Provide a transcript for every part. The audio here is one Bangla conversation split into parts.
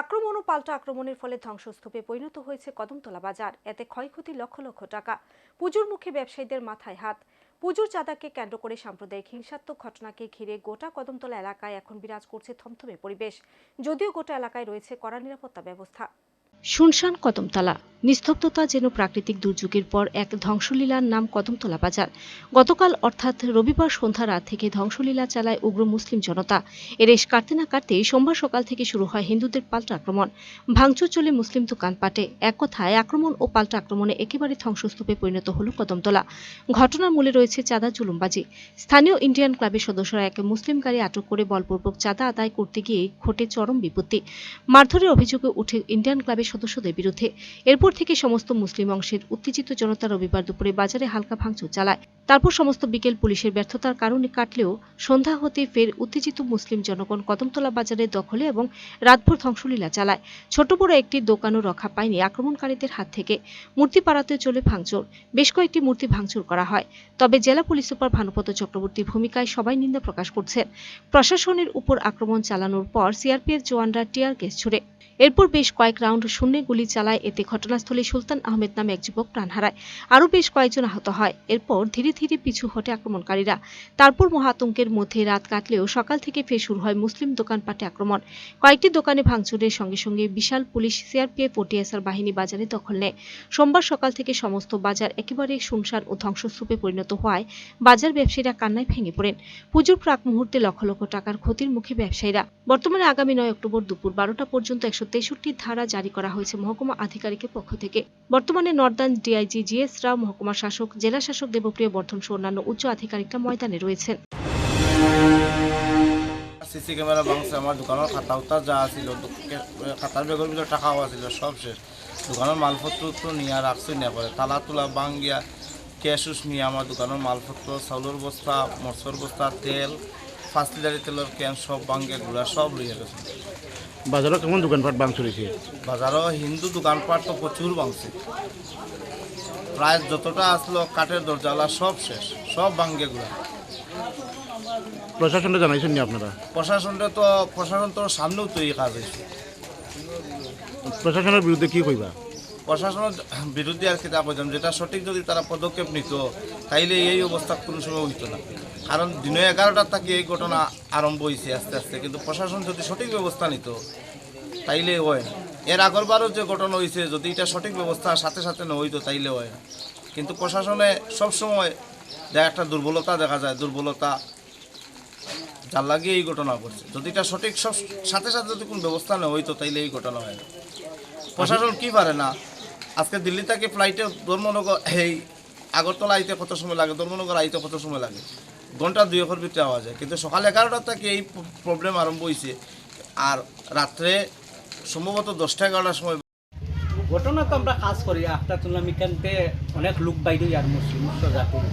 আক্রমণ ও পাল্টা আক্রমণের ফলে ধ্বংসস্তূপে পরিণত হয়েছে কদমতলা বাজার। এতে ক্ষয়ক্ষতি লক্ষ লক্ষ টাকা। পুজোর মুখে ব্যবসায়ীদের মাথায় হাত। পুজোর চাঁদাকে কেন্দ্র করে সাম্প্রদায়িক হিংসাত্মক ঘটনাকে ঘিরে গোটা কদমতলা এলাকায় এখন বিরাজ করছে থমথমে পরিবেশ। যদিও গোটা এলাকায় রয়েছে কড়া নিরাপত্তা ব্যবস্থা। শুনশান কদমতলা নিস্তব্ধতা যেন প্রাকৃতিক দুর্যোগের পর এক ধ্বংসলীলার নাম কদমতলা বাজার। গতকাল অর্থাৎ রবিবার সন্ধ্যা রাত থেকে ধ্বংসলীলা চালায় উগ্র মুসলিম জনতা। এর রেশ কাটতে না কাটতে সোমবার সকাল থেকে শুরু হয় হিন্দুদের পাল্টা আক্রমণ। ভাঙচুর চলে মুসলিম দোকানপাটে এক কথায় আক্রমণ ও পাল্টা আক্রমণে একেবারে ধ্বংসস্তূপে পরিণত হল কদমতলা। ঘটনার মূলে রয়েছে চাঁদা জুলুমবাজি স্থানীয় ইন্ডিয়ান ক্লাবের সদস্যরা এক মুসলিম গাড়ি আটক করে বলপূর্বক চাঁদা আদায় করতে গিয়ে ঘটে চরম বিপত্তি। মারধরের অভিযোগে উঠে ইন্ডিয়ান ক্লাবের সদস্যদের বিরুদ্ধে। এরপর থেকে সমস্ত মুসলিম অংশের উত্তেজিত জনতা রবিবার দুপুরে বাজারে হালকা ভাঙচুর চালায়। তারপর সমস্ত বিকেল পুলিশের ব্যর্থতার কারণে কাটলেও সন্ধ্যা হতে ফের উত্তেজিত মুসলিম জনগণ কদমতলা বাজারে দখলে এবং রাতভর ধ্বংসলীলা চালায়। ছোট বড় একটি দোকানও রক্ষা পায়নি আক্রমণকারীদের হাত থেকে। মূর্তি পাড়াতে চলে ভাঙচুর। বেশ কয়েকটি মূর্তি ভাঙচুর করা হয়। তবে জেলা পুলিশ সুপার ভানুপত চক্রবর্তীর ভূমিকায় সবাই নিন্দা প্রকাশ করছেন। প্রশাসনের উপর আক্রমণ চালানোর পর সিআরপিএফ জওয়ানরা টিয়ার গ্যাস ছুড়ে। এরপর বেশ কয়েক রাউন্ড শূন্যে গুলি চালায় এতে ঘটনাস্থলে সুলতান আহমেদ নামে এক যুবক প্রাণ হারায়। আরও বেশ কয়েকজন আহত হয়। এরপর ধীরে ধীরে পিছু হটে আক্রমণকারীরা। তারপর মহাতঙ্কের মধ্যে রাত কাটলেও সকাল থেকে ফের শুরু হয় মুসলিম দোকানপাটে আক্রমণ। কয়েকটি দোকানে ভাঙচুরের সঙ্গে সঙ্গে বিশাল পুলিশ, সিআরপিএফ ও টিএসআর বাহিনী বাজারে দখল নেয়। সোমবার সকাল থেকে সমস্ত বাজার একেবারে শুনশান ও ধ্বংসস্তূপে পরিণত হওয়ায় বাজার ব্যবসায়ীরা কান্নায় ভেঙে পড়েন। পুজোর প্রাক মুহূর্তে লক্ষ লক্ষ টাকার ক্ষতির মুখে ব্যবসায়ীরা। বর্তমানে আগামী নয় অক্টোবর দুপুর বারোটা পর্যন্ত একশো তেষট্টি ধারা জারি করা হয়েছে মহকুমা আধিকারিকের পক্ষ থেকে। বর্তমানে নর্দার্ন ডিআইজি জিএস রাও মহকুমা শাসক, জেলা শাসক দেবপ্রিয় বর্ধন সহ অন্যান্য উচ্চ আধিকারিকরা ময়দানে রয়েছেন। সিসি ক্যামেরা ভাঙছে, আমার দোকানের খাতা উত্তা যা আছিল খাতার বেগের ভিতরে টাকাও আছিল সব শেষ। দোকানের মালপত্র তো নিয়ে রাখছি না করে তালা তোলা ক্যাশ উস নিয়ে আমার দোকানের মালপত্র চাউলের বস্তা মরচর বস্তা, তেল লিটারি তেলের ক্যান সব বাঙ্গে গুড়া সব লইয়া গেছে বাজারত কেমন দোকানপাট ভাঙচুর হয়েছে বাজারও হিন্দু দোকানপাট তো প্রচুর ভাঙছে প্রায় যতটা আসলো কাঠের দরজালা সব শেষ সব বাঙ্গে গুলো প্রশাসনটা জানাইছেন নি আপনারা? প্রশাসনটা তো প্রশাসন তো সামনেও তৈরি এই কাজ হয়েছে প্রশাসনের বিরুদ্ধে কি কইবা প্রশাসনের বিরুদ্ধে আর কিতা কইতাম যেটা সঠিক যদি তারা পদক্ষেপ নিত, তাইলে এই অবস্থা কোনো সময় হইতো না। কারণ দিনে এগারোটার থেকে এই ঘটনা আরম্ভ হয়েছে আস্তে আস্তে, কিন্তু প্রশাসন যদি সঠিক ব্যবস্থা নিত, তাইলে হয়। এর আগরবারও যে ঘটনা হয়েছে যদি এটা সঠিক ব্যবস্থা সাথে সাথে না হইতো, তাইলে হয় কিন্তু প্রশাসনে সবসময় একটা দুর্বলতা দেখা যায়, দুর্বলতা যার লাগিয়ে এই ঘটনা ঘটছে। যদি এটা সঠিক সব সাথে সাথে যদি কোনো ব্যবস্থা না হইতো, তাইলে এই ঘটনা হয় প্রশাসন কি পারে না আজকে দিল্লি থেকে ফ্লাইটে ধর্মনগর, এই আগরতলা আইতে কত সময় লাগে? ধর্মনগর আইতে কত সময় লাগে? ঘণ্টা দুই একের ভিতরে আওয়া যায় কিন্তু সকাল এগারোটা থেকে এই প্রবলেম আরম্ভ হয়েছে আর রাত্রে সম্ভবত দশটা এগারোটার সময় ঘটনা তো আমরা কাজ করি। তুললাম এখানতে অনেক লোক বাইরে আর মুসলিম জাতির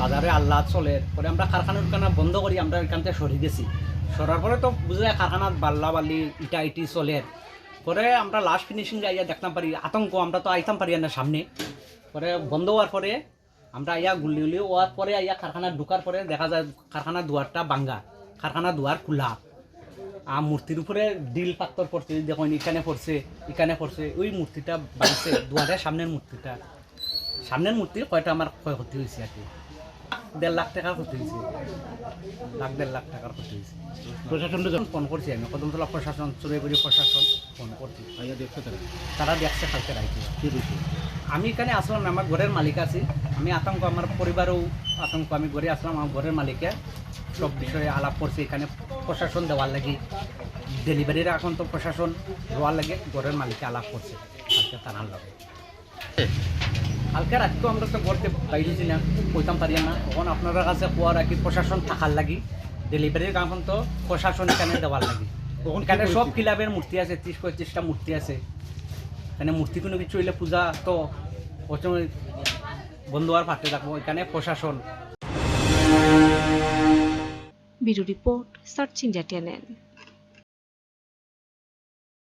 বাজারে আল্লাহ চলে। পরে আমরা কারখানা টারখানা বন্ধ করি। আমরা এখানতে সরি গেছি। সরার পরে তো বুঝে যায় কারখানাত বাল্লা বাল্লি ইটা ইটি চলে। পরে আমরা লাস্ট ফিনিশিং যাইয়া দেখতাম পারি, আতঙ্ক, আমরা তো আইতাম পারি না সামনে। পরে বন্ধ হওয়ার পরে আমরা আইয়া গুলি গুলি হওয়ার পরে আইয়া কারখানা ঢুকার পরে দেখা যায় কারখানার দুয়ারটা বাঙ্গা কারখানা দুয়ার খোলা। আর মূর্তির উপরে ডিল পাত্তর পড়ছে দেখুন এখানে পড়ছে এখানে পড়ছে, ওই মূর্তিটা বাড়ছে দুয়ারের সামনের মূর্তিটা। সামনের মূর্তি কয়টা আমার ক্ষয়ক্ষতি হয়েছে আর কি। দেড় লাখ টাকার ক্ষতি হয়েছে। লাখ দেড় লাখ টাকার ক্ষতি হয়েছে। প্রশাসনটা যখন ফোন করছি আমি কদমতলা প্রশাসন চুরাইগুড়ি প্রশাসন ফোন করছি। তারা? দেখছে কি কইছে আমি এখানে আসলাম আমার ঘরের মালিক আছি। আমি আতঙ্ক আমার পরিবারও আতঙ্ক। আমি ঘরে আসলাম আমার ঘরের মালিকে সব বিষয়ে আলাপ করছি। এখানে প্রশাসন দেওয়ার লাগে ডেলিভারির এখন তো প্রশাসন দেওয়ার লাগে ঘরের মালিকে আলাপ করছে। কালকে তানার লাগে কালকে রাতকেও আমরা তো ঘরতে বাইরেছি না কইতাম পারি না তখন আপনারা কাছে কোয়ার আর কি প্রশাসন থাকার লাগি ডেলিভারির এখন তো প্রশাসন এখানে দেওয়ার লাগি। এখানে সব ক্লাবের মূর্তি আছে ত্রিশ পঁয়ত্রিশটা মূর্তি আছে। এখানে মূর্তি কোনো কিছু হইলে পূজা তো বন্ধু আর ফাটতে থাকব এখানে প্রশাসন bureau report search India channel